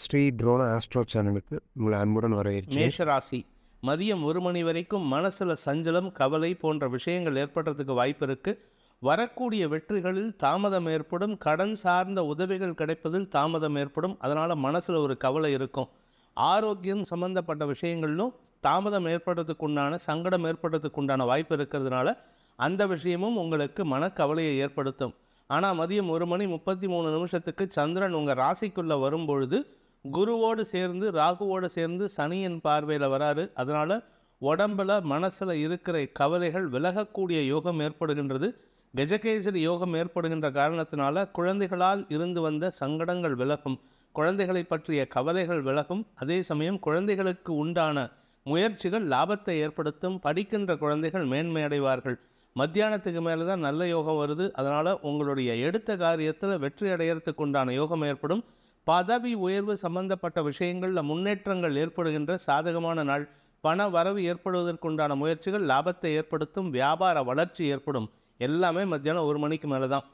Sri ட்ரோன astro சேனலுக்கு உங்களை அன்புடன் வரவேற்கிறேன். மேஷராசி மதியம் ஒரு மணி வரைக்கும் மனசில் சஞ்சலம் கவலை போன்ற விஷயங்கள் ஏற்படுறதுக்கு வாய்ப்பு இருக்குது வரக்கூடிய வெற்றிகளில் தாமதம் ஏற்படும். கடன் சார்ந்த உதவிகள் கிடைப்பதில் தாமதம் ஏற்படும். அதனால் மனசில் ஒரு கவலை இருக்கும். ஆரோக்கியம் சம்பந்தப்பட்ட விஷயங்களிலும் தாமதம் ஏற்படுறதுக்கு உண்டான சங்கடம் ஏற்படுறதுக்கு உண்டான வாய்ப்பு இருக்கிறதுனால அந்த விஷயமும் உங்களுக்கு மனக்கவலையை ஏற்படுத்தும். ஆனால் மதியம் ஒரு மணி முப்பத்தி மூணு நிமிஷத்துக்கு சந்திரன் உங்கள் ராசிக்குள்ளே வரும்பொழுது குருவோடு சேர்ந்து ராகுவோடு சேர்ந்து சனியின் பார்வையில் வராரு. அதனால் உடம்பில் மனசில் இருக்கிற கவலைகள் விலகக்கூடிய யோகம் ஏற்படுகின்றது. கஜகேசரி யோகம் ஏற்படுகின்ற காரணத்தினால குழந்தைகளால் இருந்து வந்த சங்கடங்கள் விலகும். குழந்தைகளை பற்றிய கவலைகள் விலகும். அதே சமயம் குழந்தைகளுக்கு உண்டான முயற்சிகள் லாபத்தை ஏற்படுத்தும். படிக்கின்ற குழந்தைகள் மேன்மை அடைவார்கள். மத்தியானத்துக்கு மேலே தான் நல்ல யோகம் வருது. அதனால் உங்களுடைய எடுத்த காரியத்தில் வெற்றி அடையறதுக்கு உண்டான யோகம் ஏற்படும். பதவி உயர்வு சம்பந்தப்பட்ட விஷயங்களில் முன்னேற்றங்கள் ஏற்படுகின்ற சாதகமான நாள். பண வரவு ஏற்படுவதற்குண்டான முயற்சிகள் லாபத்தை ஏற்படுத்தும் வியாபார வளர்ச்சி ஏற்படும். எல்லாமே மத்தியானம் ஒரு மணிக்கு மேலே தான்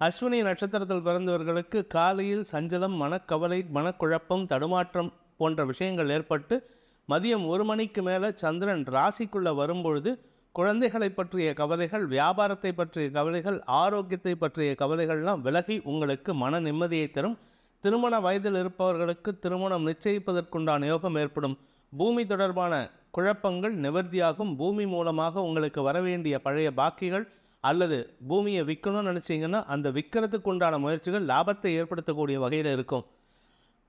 அஸ்வினி நட்சத்திரத்தில் பிறந்தவர்களுக்கு காலையில் சஞ்சலம் மனக்கவலை மனக்குழப்பம் தடுமாற்றம் போன்ற விஷயங்கள் ஏற்பட்டு மதியம் ஒரு மணிக்கு மேலே சந்திரன் ராசிக்குள்ளே வரும்பொழுது குழந்தைகளை பற்றிய கவலைகள் வியாபாரத்தை பற்றிய கவலைகள் ஆரோக்கியத்தை பற்றிய கவலைகள்லாம் விலகி உங்களுக்கு மன நிம்மதியை தரும். திருமண வயதில் இருப்பவர்களுக்கு திருமணம் நிச்சயிப்பதற்குண்டான யோகம் ஏற்படும். பூமி தொடர்பான குழப்பங்கள் நிவர்த்தியாகும். பூமி மூலமாக உங்களுக்கு வரவேண்டிய பழைய பாக்கிகள் அல்லது பூமியை விற்கணும்னு நினச்சிங்கன்னா அந்த விற்கிறதுக்கு உண்டான முயற்சிகள் லாபத்தை ஏற்படுத்தக்கூடிய வகையில் இருக்கும்.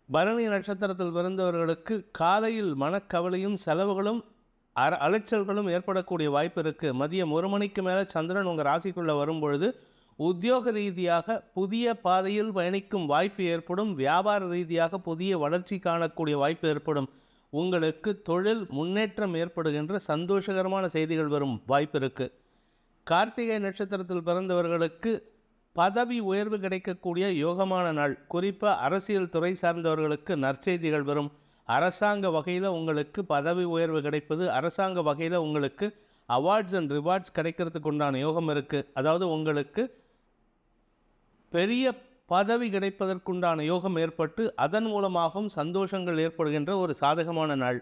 பரணி நட்சத்திரத்தில் பிறந்தவர்களுக்கு காலையில் மனக்கவலையும் செலவுகளும் அர அலைச்சல்களும் ஏற்படக்கூடிய வாய்ப்பு இருக்குது மதியம் ஒரு மணிக்கு மேலே சந்திரன் உங்கள் ராசிக்குள்ளே வரும்பொழுது உத்தியோக ரீதியாக புதிய பாதையில் பயணிக்கும் வாய்ப்பு ஏற்படும். வியாபார ரீதியாக புதிய வளர்ச்சி காணக்கூடிய வாய்ப்பு ஏற்படும். உங்களுக்கு தொழில் முன்னேற்றம் ஏற்படுகின்ற சந்தோஷகரமான செய்திகள் வரும் வாய்ப்பு இருக்குது கார்த்திகை நட்சத்திரத்தில் பிறந்தவர்களுக்கு பதவி உயர்வு கிடைக்கக்கூடிய யோகமான நாள். குறிப்பாக அரசியல் துறை சார்ந்தவர்களுக்கு நற்செய்திகள் வரும். அரசாங்க வகையில் உங்களுக்கு பதவி உயர்வு கிடைப்பது அரசாங்க வகையில் உங்களுக்கு அவார்ட்ஸ் அண்ட் ரிவார்ட்ஸ் கிடைக்கிறதுக்கு உண்டான யோகம் இருக்குது அதாவது உங்களுக்கு பெரிய பதவி கிடைப்பதற்குண்டான யோகம் ஏற்பட்டு அதன் மூலமாகவும் சந்தோஷங்கள் ஏற்படுகின்ற ஒரு சாதகமான நாள்.